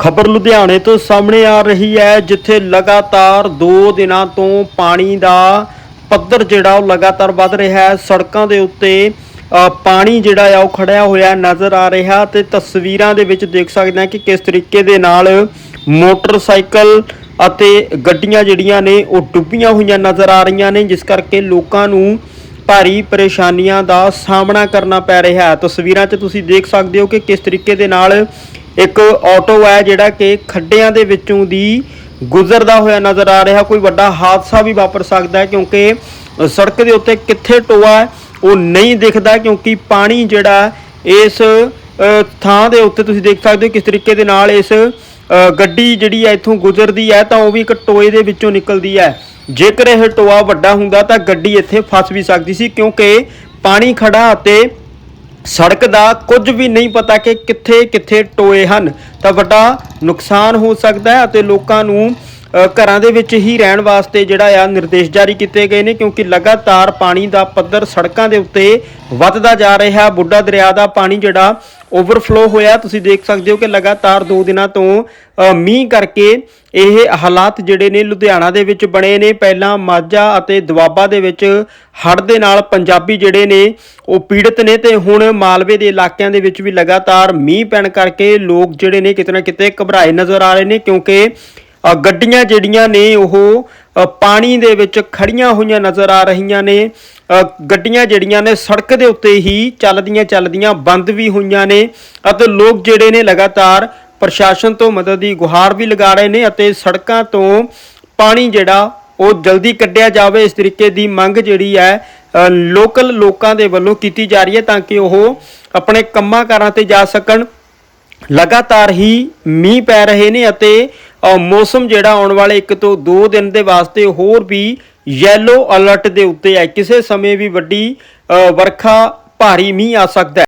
ਖਬਰ ਲੁਧਿਆਣੇ ਤੋਂ ਸਾਹਮਣੇ ਆ ਰਹੀ ਹੈ, ਜਿੱਥੇ ਲਗਾਤਾਰ 2 ਦਿਨਾਂ ਤੋਂ ਪਾਣੀ ਦਾ ਪੱਧਰ ਜਿਹੜਾ ਉਹ ਲਗਾਤਾਰ ਵੱਧ ਰਿਹਾ ਹੈ। ਸੜਕਾਂ ਦੇ ਉੱਤੇ ਪਾਣੀ ਜਿਹੜਾ ਆ ਉਹ ਖੜਿਆ ਹੋਇਆ ਨਜ਼ਰ ਆ ਰਿਹਾ ਤੇ ਤਸਵੀਰਾਂ ਦੇ ਵਿੱਚ ਦੇਖ ਸਕਦੇ ਹਾਂ ਕਿ ਕਿਸ ਤਰੀਕੇ ਦੇ ਨਾਲ ਮੋਟਰਸਾਈਕਲ ਅਤੇ ਗੱਡੀਆਂ ਜਿਹੜੀਆਂ ਨੇ ਉਹ ਡੁੱਬੀਆਂ ਹੋਈਆਂ ਨਜ਼ਰ ਆ ਰਹੀਆਂ ਨੇ, ਜਿਸ ਕਰਕੇ ਲੋਕਾਂ ਨੂੰ ਭਾਰੀ ਪਰੇਸ਼ਾਨੀਆਂ ਦਾ ਸਾਹਮਣਾ ਕਰਨਾ ਪੈ ਰਿਹਾ ਹੈ। ਤਸਵੀਰਾਂ 'ਚ ਤੁਸੀਂ ਦੇਖ ਸਕਦੇ ਹੋ ਕਿ ਕਿਸ ਤਰੀਕੇ ਦੇ ਨਾਲ ਇੱਕ ਆਟੋ ਹੈ ਜਿਹੜਾ ਕਿ ਖੱਡਿਆਂ ਦੇ ਵਿੱਚੋਂ ਦੀ ਗੁਜ਼ਰਦਾ ਹੋਇਆ ਨਜ਼ਰ ਆ ਰਿਹਾ। ਕੋਈ ਵੱਡਾ ਹਾਦਸਾ ਵੀ ਵਾਪਰ ਸਕਦਾ ਹੈ ਕਿਉਂਕਿ ਸੜਕ ਦੇ ਉੱਤੇ ਕਿੱਥੇ ਟੋਆ ਹੈ, ਉਹ ਨਹੀਂ ਦਿਖਦਾ ਕਿਉਂਕਿ ਪਾਣੀ ਜਿਹੜਾ ਇਸ ਥਾਂ ਦੇ ਉੱਤੇ ਤੁਸੀਂ ਦੇਖ ਸਕਦੇ ਹੋ ਕਿਸ ਤਰੀਕੇ ਦੇ ਨਾਲ ਇਸ ਗੱਡੀ ਜਿਹੜੀ ਹੈ ਇੱਥੋਂ ਗੁਜ਼ਰਦੀ ਹੈ ਤਾਂ ਉਹ ਵੀ ਇੱਕ ਟੋਏ ਦੇ ਵਿੱਚੋਂ ਨਿਕਲਦੀ ਹੈ। ਜੇਕਰ ਇਹ ਟੋਆ ਵੱਡਾ ਹੁੰਦਾ ਤਾਂ ਗੱਡੀ ਇੱਥੇ ਫਸ ਵੀ ਸਕਦੀ ਸੀ ਕਿਉਂਕਿ ਪਾਣੀ ਖੜਾ ਅਤੇ ਸੜਕ ਦਾ ਕੁਝ ਵੀ ਨਹੀਂ ਪਤਾ ਕਿ ਕਿੱਥੇ ਕਿੱਥੇ ਟੋਏ ਹਨ। ਤਾਂ ਵੱਡਾ ਨੁਕਸਾਨ ਹੋ ਸਕਦਾ ਹੈ ਅਤੇ ਲੋਕਾਂ ਨੂੰ ਘਰਾਂ ਦੇ ਵਿੱਚ ਹੀ ਰਹਿਣ ਵਾਸਤੇ ਜਿਹੜਾ ਆ ਨਿਰਦੇਸ਼ ਜਾਰੀ ਕੀਤੇ ਗਏ ਨੇ, ਕਿਉਂਕਿ ਲਗਾਤਾਰ ਪਾਣੀ ਦਾ ਪੱਧਰ ਸੜਕਾਂ ਦੇ ਉੱਤੇ ਵੱਧਦਾ ਜਾ ਰਿਹਾ। ਬੁੱਢਾ ਦਰਿਆ ਦਾ ਪਾਣੀ ਜਿਹੜਾ ਓਵਰਫਲੋ ਹੋਇਆ। ਤੁਸੀਂ ਦੇਖ ਸਕਦੇ ਹੋ ਕਿ ਲਗਾਤਾਰ 2 ਦਿਨਾਂ ਤੋਂ ਮੀਂਹ ਕਰਕੇ ਇਹ ਹਾਲਾਤ ਜਿਹੜੇ ਨੇ ਲੁਧਿਆਣਾ ਦੇ ਵਿੱਚ ਬਣੇ ਨੇ। ਪਹਿਲਾਂ ਮਾਝਾ ਅਤੇ ਦੁਆਬਾ ਦੇ ਵਿੱਚ ਹੜ੍ਹ ਦੇ ਨਾਲ ਪੰਜਾਬੀ ਜਿਹੜੇ ਨੇ, ਉਹ ਪੀੜਤ ਨੇ ਤੇ ਹੁਣ ਮਾਲਵੇ ਦੇ ਇਲਾਕਿਆਂ ਦੇ ਵਿੱਚ ਵੀ ਲਗਾਤਾਰ ਮੀਂਹ ਪੈਣ ਕਰਕੇ ਲੋਕ ਜਿਹੜੇ ਨੇ ਕਿਤੇ ਨਾ ਕਿਤੇ ਘਬਰਾਏ ਨਜ਼ਰ ਆ ਰਹੇ ਨੇ, ਕਿਉਂਕਿ ਗੱਡੀਆਂ ਜਿਹੜੀਆਂ ਨੇ ਉਹ ਪਾਣੀ ਦੇ ਵਿੱਚ ਖੜੀਆਂ ਹੋਈਆਂ ਨਜ਼ਰ ਆ ਰਹੀਆਂ ਨੇ। ਗੱਡੀਆਂ ਜਿਹੜੀਆਂ ਨੇ ਸੜਕ ਦੇ ਉੱਤੇ ਹੀ ਚੱਲਦੀਆਂ ਚੱਲਦੀਆਂ ਬੰਦ ਵੀ ਹੋਈਆਂ ਨੇ ਅਤੇ ਲੋਕ ਜਿਹੜੇ ਨੇ ਲਗਾਤਾਰ ਪ੍ਰਸ਼ਾਸਨ ਤੋਂ ਮਦਦ ਦੀ ਗੁਹਾਰ ਵੀ ਲਗਾ ਰਹੇ ਨੇ ਅਤੇ ਸੜਕਾਂ ਤੋਂ ਪਾਣੀ ਜਿਹੜਾ ਉਹ ਜਲਦੀ ਕੱਢਿਆ ਜਾਵੇ। ਇਸ ਤਰੀਕੇ ਦੀ ਮੰਗ ਜਿਹੜੀ ਹੈ ਲੋਕਲ ਲੋਕਾਂ ਦੇ ਵੱਲੋਂ ਕੀਤੀ ਜਾ ਰਹੀ ਹੈ ਤਾਂ ਕਿ ਉਹ ਆਪਣੇ ਕੰਮਾਂ ਕਾਰਾਂ ਤੇ ਜਾ ਸਕਣ। ਲਗਾਤਾਰ ਹੀ ਮੀਂਹ ਪੈ ਰਹੇ ਨੇ ਅਤੇ ਮੌਸਮ ਜਿਹੜਾ ਆਉਣ ਵਾਲੇ 1 ਤੋਂ 2 ਦਿਨ ਦੇ ਵਾਸਤੇ ਹੋਰ ਵੀ ਯੈਲੋ ਅਲਰਟ ਦੇ ਉੱਤੇ ਹੈ। ਕਿਸੇ ਸਮੇਂ ਵੀ ਵੱਡੀ ਵਰਖਾ, ਭਾਰੀ ਮੀਂਹ ਆ ਸਕਦਾ ਹੈ।